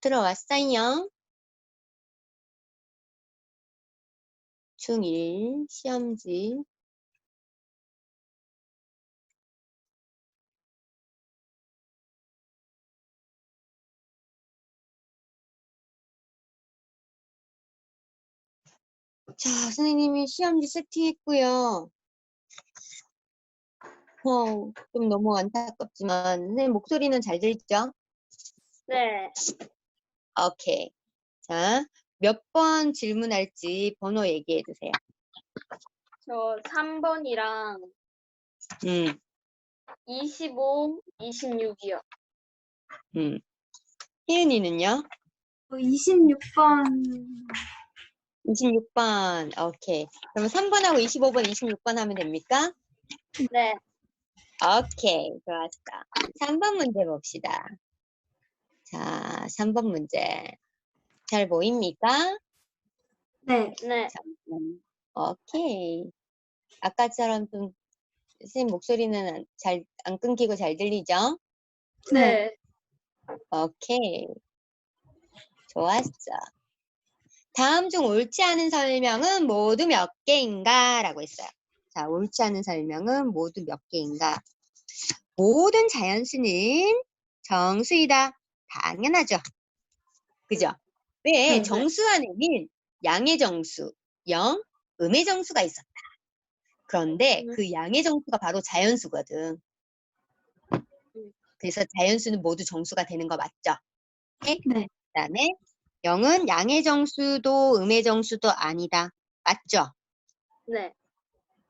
들어왔어요. 중1 시험지 자, 선생님이 시험지 세팅했고요. 어, 좀 너무 안타깝지만 선생님 목소리는 잘 들리죠? 네. 오케이. 자, 몇 번 질문할지 번호 얘기해 주세요. 저 3번이랑 음, 25, 26이요. 음. 혜은이는요? 26번 26번. 오케이. 그럼 3번하고 25번, 26번 하면 됩니까? 네. 오케이. 좋았어. 3번 문제 봅시다. 자, 3번 문제. 잘 보입니까? 네. 네. 잠깐. 오케이. 아까처럼 좀 선생님 목소리는 잘 안 끊기고 잘 들리죠? 네. 오케이. 좋았어. 다음 중 옳지 않은 설명은 모두 몇 개인가? 라고 했어요. 자, 옳지 않은 설명은 모두 몇 개인가? 모든 자연수는 정수이다. 당연하죠. 그죠? 왜? 네. 정수 안에는 양의 정수, 0, 음의 정수가 있었다. 그런데 음. 그 양의 정수가 바로 자연수거든. 그래서 자연수는 모두 정수가 되는 거 맞죠? 네. 그 다음에 0은 양의 정수도 음의 정수도 아니다. 맞죠? 네.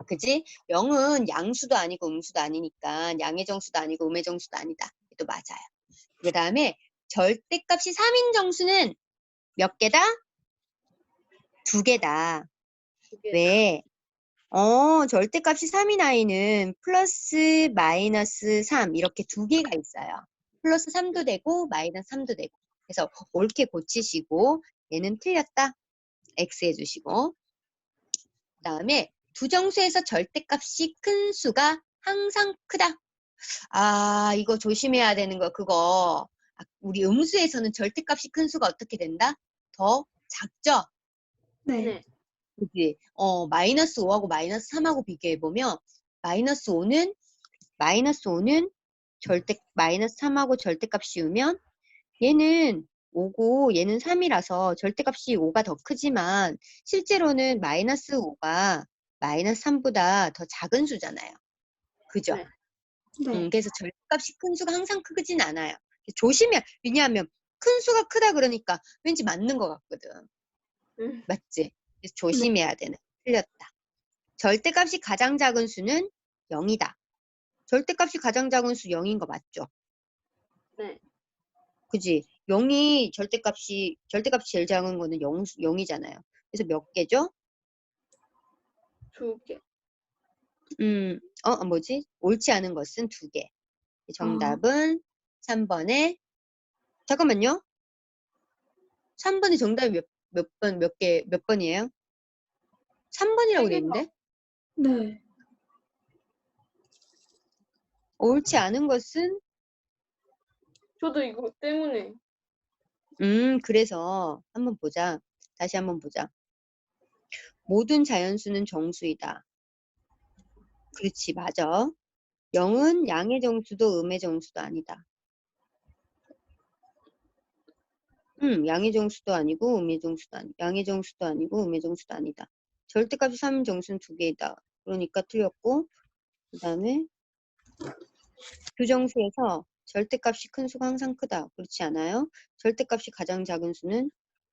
그지? 0은 양수도 아니고 음수도 아니니까 양의 정수도 아니고 음의 정수도 아니다. 또 맞아요. 그 다음에 절대값이 3인 정수는 몇 개다? 두 개다. 두 개. 왜? 어, 절대값이 3인 아이는 플러스 마이너스 3 이렇게 두 개가 있어요. 플러스 3도 되고 마이너스 3도 되고. 그래서 옳게 고치시고 얘는 틀렸다. X 해주시고. 그 다음에 두 정수에서 절대값이 큰 수가 항상 크다. 아, 이거 조심해야 되는 거 그거. 아, 우리 음수에서는 절대값이 큰 수가 어떻게 된다? 더 작죠? 네. 네. 그지? 어, 마이너스 5하고 마이너스 3하고 비교해보면, 마이너스 5는, 마이너스 5는 절대, 마이너스 3하고 절대값 씌우면, 얘는 5고 얘는 3이라서 절대값이 5가 더 크지만, 실제로는 마이너스 5가 마이너스 3보다 더 작은 수잖아요. 그죠? 네. 네. 음, 그래서 절대값이 큰 수가 항상 크진 않아요. 조심해. 왜냐하면, 큰 수가 크다 그러니까 왠지 맞는 것 같거든. 음. 맞지? 그래서 조심해야 되는. 틀렸다. 절대값이 가장 작은 수는 0이다. 절대값이 가장 작은 수 0인 거 맞죠? 네. 그지? 0이 절대값이, 절대값이 제일 작은 거는 0, 0이잖아요. 그래서 몇 개죠? 두 개. 음, 어, 어, 뭐지? 옳지 않은 것은 두 개. 정답은 3번에, 잠깐만요. 3번이 정답이 몇, 몇 번, 몇 개, 몇 번이에요? 3번이라고 돼. 있는데? 네. 옳지 않은 것은 저도 이거 때문에. 음, 그래서 한번 보자. 다시 한번 보자. 모든 자연수는 정수이다. 그렇지, 맞아. 0은 양의 정수도 음의 정수도 아니다. 음, 양의 정수도 아니고 음의 정수도 아니, 양의 정수도 아니고 음의 정수도 아니다. 절대값이 3인 정수는 두 개이다. 그러니까 틀렸고, 그 다음에 두 정수에서 절대값이 큰 수가 항상 크다. 그렇지 않아요? 절대값이 가장 작은 수는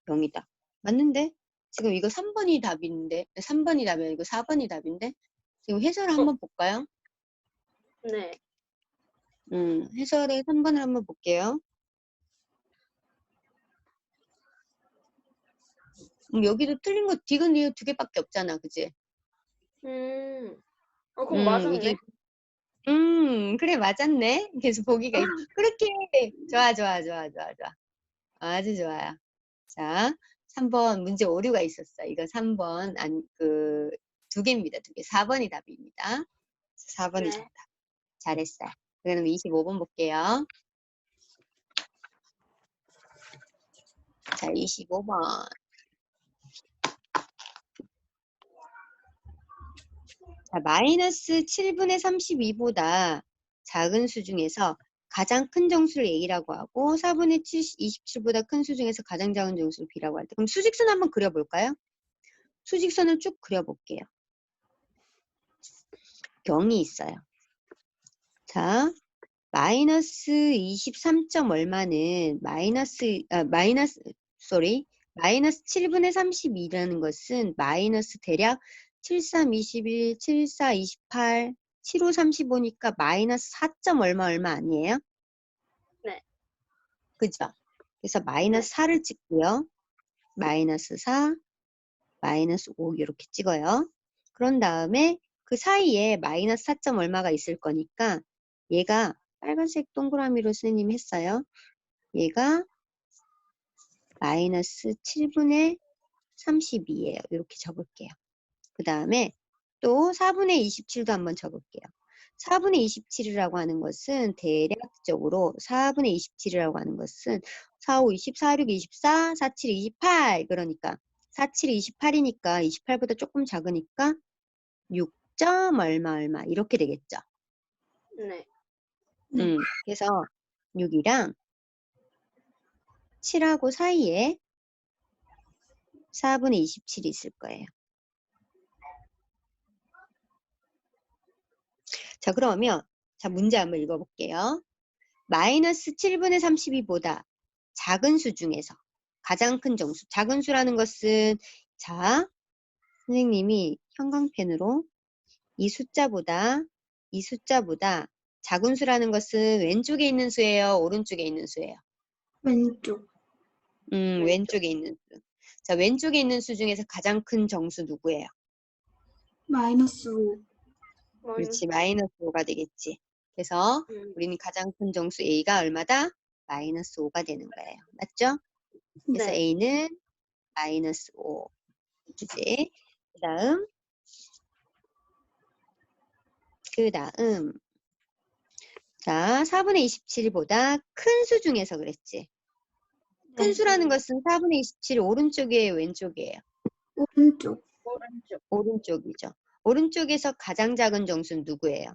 0이다. 맞는데? 지금 이거 3번이 답인데, 3번이 답이 아니고 4번이 답인데? 지금 해설을 한번 볼까요? 네. 음, 해설의 3번을 한번 볼게요. 음, 여기도 틀린 거 디귿 리을 두 개밖에 없잖아, 그지? 음. 어, 그럼 음, 맞았네. 이게- 음, 그래, 맞았네. 그래서 보기가, 있- 그렇게, 좋아, 좋아, 좋아, 좋아, 좋아. 아주 좋아요. 자, 3번 문제 오류가 있었어. 이거 3번, 안, 그, 두 개입니다. 두 개. 4번이 답입니다. 4번이 네. 정답. 잘했어요. 그럼 25번 볼게요. 자, 25번. 자, 마이너스 7분의 32보다 작은 수 중에서 가장 큰 정수를 A라고 하고 4분의 7, 27보다 큰 수 중에서 가장 작은 정수를 B라고 할 때 그럼 수직선 한번 그려볼까요? 수직선을 쭉 그려볼게요. 경이 있어요. 자, 마이너스 23점 얼마는 마이너스, 아, 마이너스, 쏘리, 마이너스 7분의 32라는 것은 마이너스 대략 73, 21, 74, 28, 75, 35니까 마이너스 4점 얼마 얼마 아니에요? 네. 그죠? 그래서 마이너스 4를 찍고요. 마이너스 4, 마이너스 5 이렇게 찍어요. 그런 다음에 그 사이에 마이너스 4점 얼마가 있을 거니까 얘가 빨간색 동그라미로 선생님이 했어요. 얘가 마이너스 7분의 32예요. 이렇게 적을게요. 그 다음에 또 4분의 27도 한번 적을게요. 4분의 27이라고 하는 것은 대략적으로 4분의 27이라고 하는 것은 4, 5, 20, 4, 6, 24, 4, 7, 28 그러니까 4, 7, 28이니까 28보다 조금 작으니까 6 점 얼마 얼마 이렇게 되겠죠. 네. 네. 음, 그래서 6이랑 7하고 사이에 4분의 27이 있을 거예요. 자, 그러면 자, 문제 한번 읽어볼게요. 마이너스 7분의 32보다 작은 수 중에서 가장 큰 정수. 작은 수라는 것은 자, 선생님이 형광펜으로 이 숫자보다 이 숫자보다 작은 수라는 것은 왼쪽에 있는 수예요, 오른쪽에 있는 수예요. 왼쪽. 음, 왼쪽. 왼쪽에 있는 수. 자, 왼쪽에 있는 수 중에서 가장 큰 정수 누구예요? 마이너스 5. 그렇지, 마이너스 5가 되겠지. 그래서 음, 우리는 가장 큰 정수 A가 얼마다? 마이너스 5가 되는 거예요. 맞죠? 그래서 네. A는 마이너스 5. 그지? 그 다음, 그 다음, 자, 4분의 27보다 큰 수 중에서 그랬지. 큰 네. 수라는 것은 4분의 27 오른쪽이에요, 왼쪽이에요? 오른쪽. 오른쪽. 오른쪽이죠. 오른쪽에서 가장 작은 정수는 누구예요?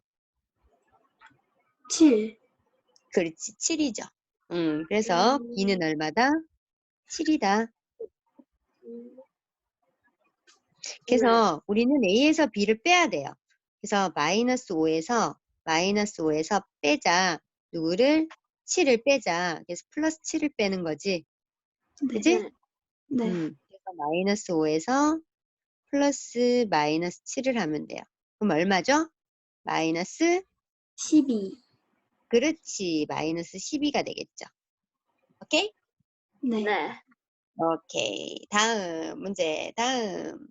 7. 그렇지, 7이죠. 음, 그래서 음. B는 얼마다? 7이다. 음, 그래서 우리는 A에서 B를 빼야 돼요. 그래서 마이너스 5에서 마이너스 5에서 빼자. 누구를? 7을 빼자. 그래서 플러스 7을 빼는 거지. 네. 그지? 네. 네. 음, 그래서 마이너스 5에서 플러스 마이너스 7을 하면 돼요. 그럼 얼마죠? 마이너스 12. 그렇지. 마이너스 12가 되겠죠. 오케이? 네. 네. 오케이. 다음 문제. 다음.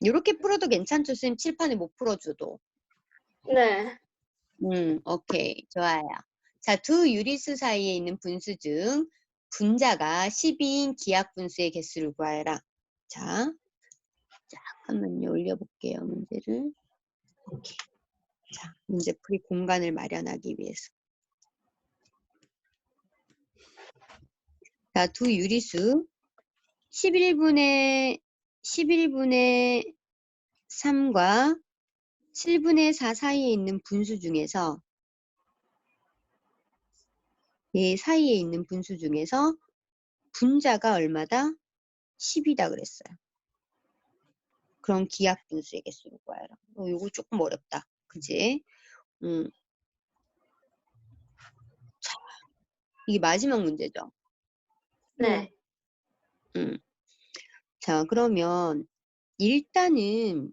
이렇게 풀어도 괜찮죠? 선생님 칠판에 못 풀어줘도. 네. 음, 오케이. 좋아요. 자, 두 유리수 사이에 있는 분수 중 분자가 12인 기하 분수의 개수를 구하여라. 자, 잠깐만요. 올려볼게요. 문제를. 오케이. 자, 문제풀이 공간을 마련하기 위해서. 자, 두 유리수 11분의 11분의 3과 7분의 4 사이에 있는 분수 중에서 얘 사이에 있는 분수 중에서 분자가 얼마다? 10이다 그랬어요. 그럼 기하 분수의 개수를 구하여라. 어, 이거 조금 어렵다. 그지? 음. 자, 이게 마지막 문제죠. 네. 음. 자, 그러면 일단은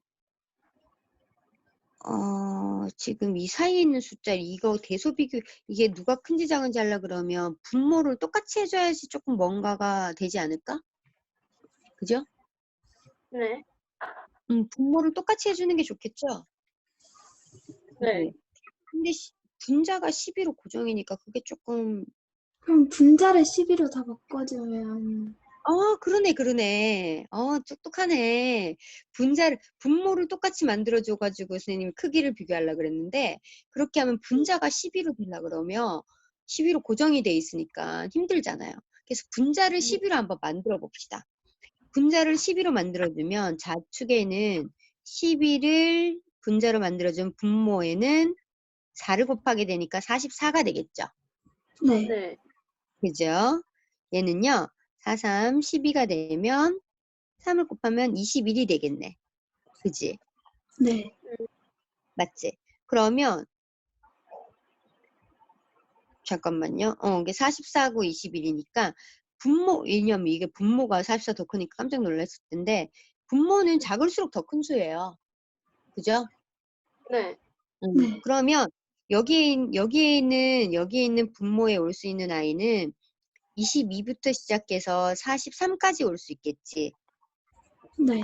어, 지금 이 사이에 있는 숫자 이거 대소 비교 이게 누가 큰지 작은지 하려 그러면 분모를 똑같이 해줘야지 조금 뭔가가 되지 않을까? 그죠? 네. 음, 분모를 똑같이 해주는 게 좋겠죠? 네. 근데 시- 분자가 12로 고정이니까 그게 조금 그럼 분자를 12로 다 바꿔주면 어, 그러네, 그러네. 어, 똑똑하네. 분자를, 분모를 똑같이 만들어줘가지고 선생님이 크기를 비교하려고 그랬는데, 그렇게 하면 분자가 12로 되려고 그러면 12로 고정이 돼 있으니까 힘들잖아요. 그래서 분자를 12로 한번 만들어 봅시다. 분자를 12로 만들어주면 좌측에는 12를 분자로 만들어준 분모에는 4를 곱하게 되니까 44가 되겠죠. 네. 네. 그죠? 얘는요, 4, 3, 12가 되면 3을 곱하면 21이 되겠네. 그지? 네. 맞지? 그러면, 잠깐만요. 어, 이게 44고 21이니까, 분모, 왜냐면 이게 분모가 44 더 크니까 깜짝 놀랐을 텐데, 분모는 작을수록 더 큰 수예요. 그죠? 네. 음, 네. 그러면 여기에, 있- 여기에 있는, 여기에 있는 분모에 올 수 있는 아이는 22부터 시작해서 43까지 올 수 있겠지. 네.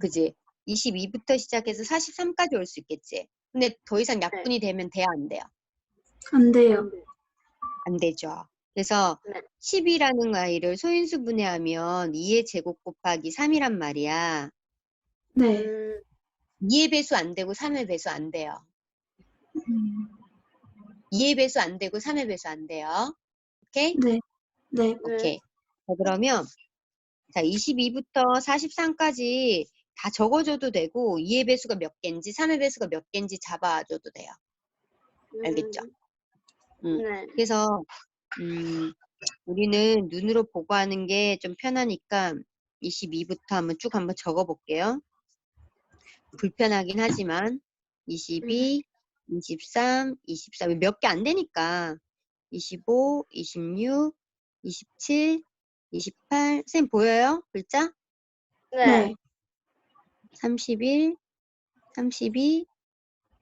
그지? 22부터 시작해서 43까지 올 수 있겠지. 근데 더 이상 약분이 되면 돼야 안 돼요? 안 돼요. 안 되죠. 그래서 네. 10이라는 아이를 소인수 분해하면 2의 제곱 곱하기 3이란 말이야. 네. 음, 2의 배수 안 되고 3의 배수 안 돼요. 음, 2의 배수 안 되고 3의 배수 안 돼요. 오케이? 네. 네. 네. 오케이. 자, 그러면 자, 22부터 43까지 다 적어줘도 되고 2의 배수가 몇 개인지 3의 배수가 몇 개인지 잡아줘도 돼요. 알겠죠? 음. 네. 그래서 음, 우리는 눈으로 보고 하는 게 좀 편하니까 22부터 한번 쭉 한번 적어볼게요. 불편하긴 하지만 22, 23, 24 몇 개 안 되니까 25, 26, 27, 28 선생님 보여요? 글자? 네. 31, 32,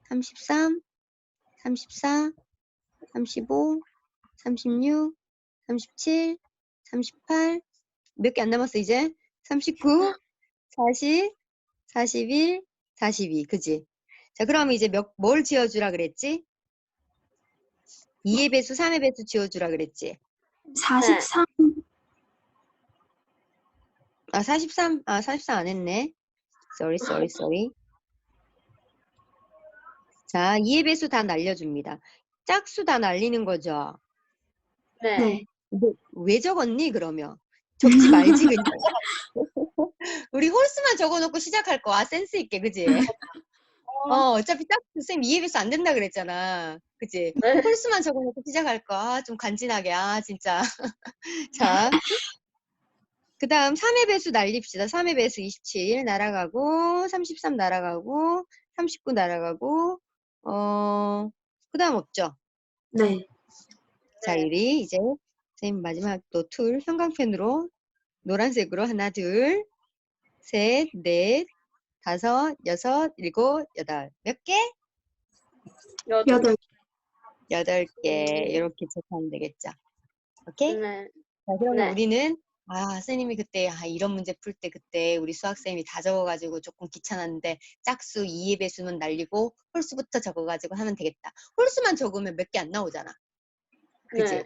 33, 34, 35, 36, 37, 38, 몇 개 안 남았어, 이제? 39, 40, 41, 42, 그지? 자, 그럼 이제 몇, 뭘 지어주라 그랬지? 2의 배수, 3의 배수 지어주라 그랬지? 43. 아, 43, 아, 43 안 했네. sorry, sorry, sorry. 자, 2의 배수 다 날려줍니다. 짝수 다 날리는 거죠? 네. 네. 뭐, 왜 적었니, 그러면? 적지 말지, 그냥. 우리 홀수만 적어놓고 시작할 거, 아, 센스 있게, 그지? 어, 어차피 짝수, 쌤 2의 배수 안 된다 그랬잖아. 그지? 네. 홀수만 적어놓고 시작할 거, 아, 좀 간지나게, 아, 진짜. 자. 그 다음 3의 배수 날립시다. 3의 배수 27 날아가고, 33 날아가고, 39 날아가고, 어, 그 다음 없죠? 네. 자, 우리 이제 선생님 마지막 또툴 형광펜으로 노란색으로 하나, 둘, 셋, 넷, 다섯, 여섯, 일곱, 여덟. 몇 개? 여덟. 여덟. 여덟 개. 이렇게 체크하면 되겠죠. 오케이? 네. 자, 그러면 네. 우리는 아, 선생님이 그때 아, 이런 문제 풀 때 그때 우리 수학쌤이 다 적어가지고 조금 귀찮았는데 짝수 2의 배수는 날리고 홀수부터 적어가지고 하면 되겠다. 홀수만 적으면 몇 개 안 나오잖아. 그지? 네.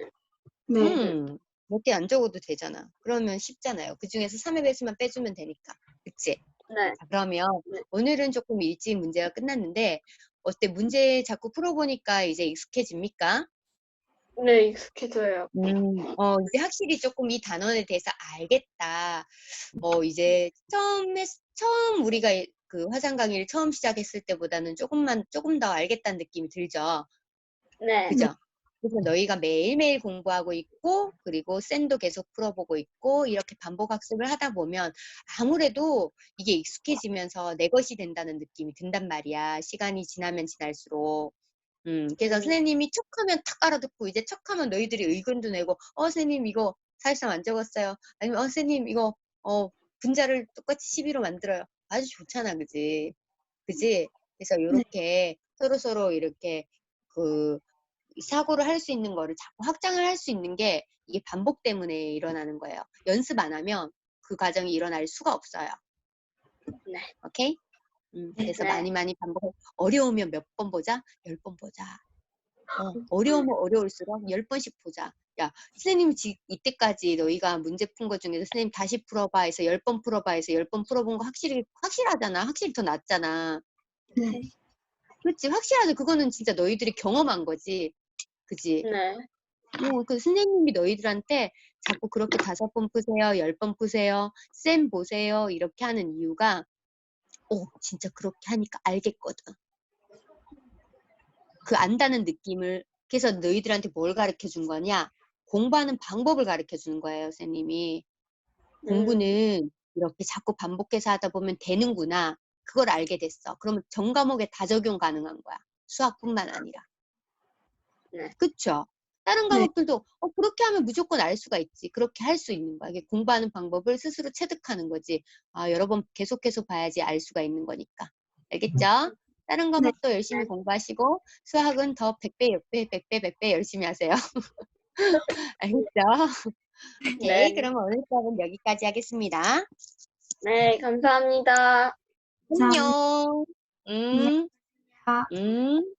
네. 음, 몇 개 안 적어도 되잖아. 그러면 쉽잖아요. 그 중에서 3의 배수만 빼주면 되니까. 그치? 네. 자, 그러면 네. 오늘은 조금 일찍 문제가 끝났는데 어때? 문제 자꾸 풀어보니까 이제 익숙해집니까? 네, 익숙해져요. 음, 어, 이제 확실히 조금 이 단원에 대해서 알겠다. 어, 이제 처음에, 처음 우리가 이- 그 화상 강의를 처음 시작했을 때보다는 조금만, 조금 더 알겠다는 느낌이 들죠. 네. 그죠? 그래서 너희가 매일매일 공부하고 있고, 그리고 쌤도 계속 풀어보고 있고, 이렇게 반복 학습을 하다 보면 아무래도 이게 익숙해지면서 내 것이 된다는 느낌이 든단 말이야. 시간이 지나면 지날수록. 음, 그래서 음. 선생님이 척 하면 탁 알아듣고, 이제 척 하면 너희들이 의견도 내고, 어, 선생님 이거 사실상 안 적었어요. 아니면, 어, 선생님 이거, 어, 분자를 똑같이 12로 만들어요. 아주 좋잖아, 그지? 그지? 그래서 이렇게 서로서로 이렇게 그 사고를 할 수 있는 거를 자꾸 확장을 할 수 있는 게 이게 반복 때문에 일어나는 거예요. 연습 안 하면 그 과정이 일어날 수가 없어요. 네. 오케이? 음, 네. 그래서 네. 많이 많이 반복. 어려우면 몇 번 보자? 열 번 보자. 어, 어려우면 어려울수록 열 번씩 보자. 야, 선생님이 지, 이때까지 너희가 문제 푼 것 중에서 선생님 다시 풀어봐 해서 10번 풀어봐 해서 10번 풀어본 거 확실히, 확실하잖아. 확실히 더 낫잖아. 네. 그치? 확실하죠. 그거는 진짜 너희들이 경험한 거지. 그지? 네. 뭐, 그 선생님이 너희들한테 자꾸 그렇게 다섯 번 푸세요, 열 번 푸세요, 쌤 보세요, 이렇게 하는 이유가, 오, 진짜 그렇게 하니까 알겠거든. 그 안다는 느낌을, 그래서 너희들한테 뭘 가르쳐 준 거냐? 공부하는 방법을 가르쳐 주는 거예요, 선생님이. 음, 공부는 이렇게 자꾸 반복해서 하다 보면 되는구나. 그걸 알게 됐어. 그러면 전 과목에 다 적용 가능한 거야. 수학뿐만 아니라. 네. 그쵸? 다른 네. 과목들도 어, 그렇게 하면 무조건 알 수가 있지. 그렇게 할 수 있는 거야. 이게 공부하는 방법을 스스로 체득하는 거지. 아, 여러 번 계속해서 봐야지 알 수가 있는 거니까. 알겠죠? 다른 과목도 열심히 공부하시고 수학은 더 100배, 6배, 100배, 100배 열심히 하세요. 알겠죠? 오케이. 네. 그럼 오늘 수업은 여기까지 하겠습니다. 네, 감사합니다. 안녕. 음. 아. 음.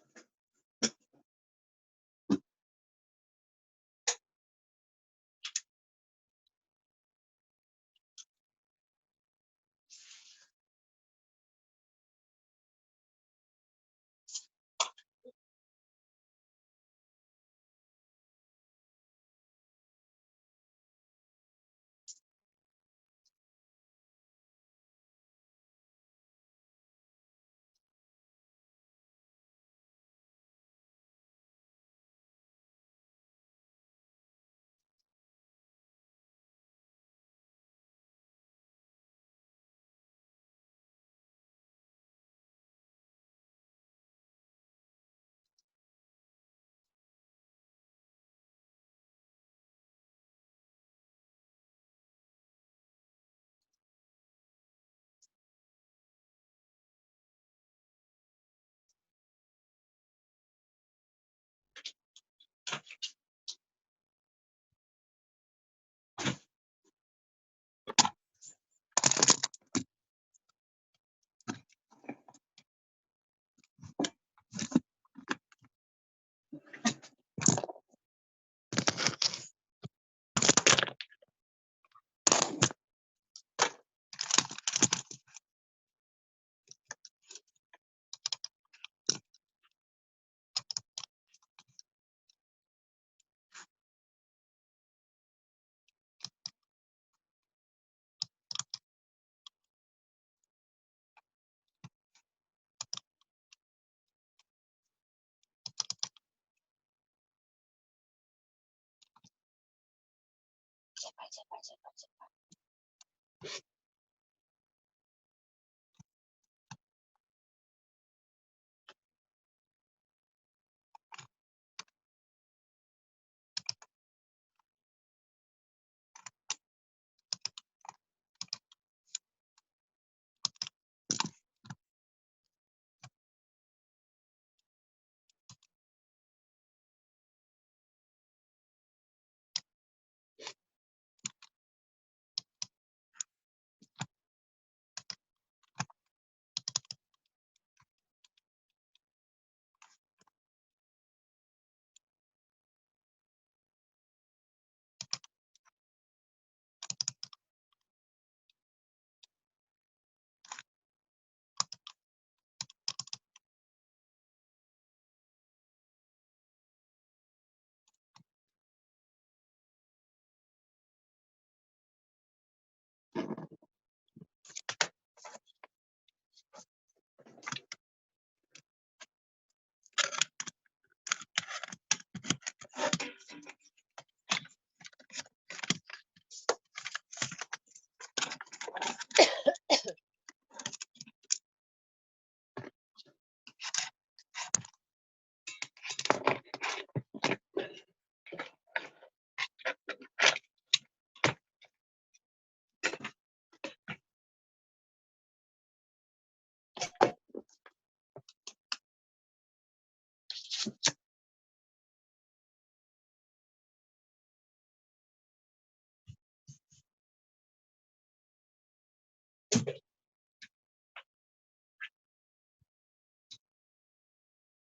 제발, 제발, 제발, 제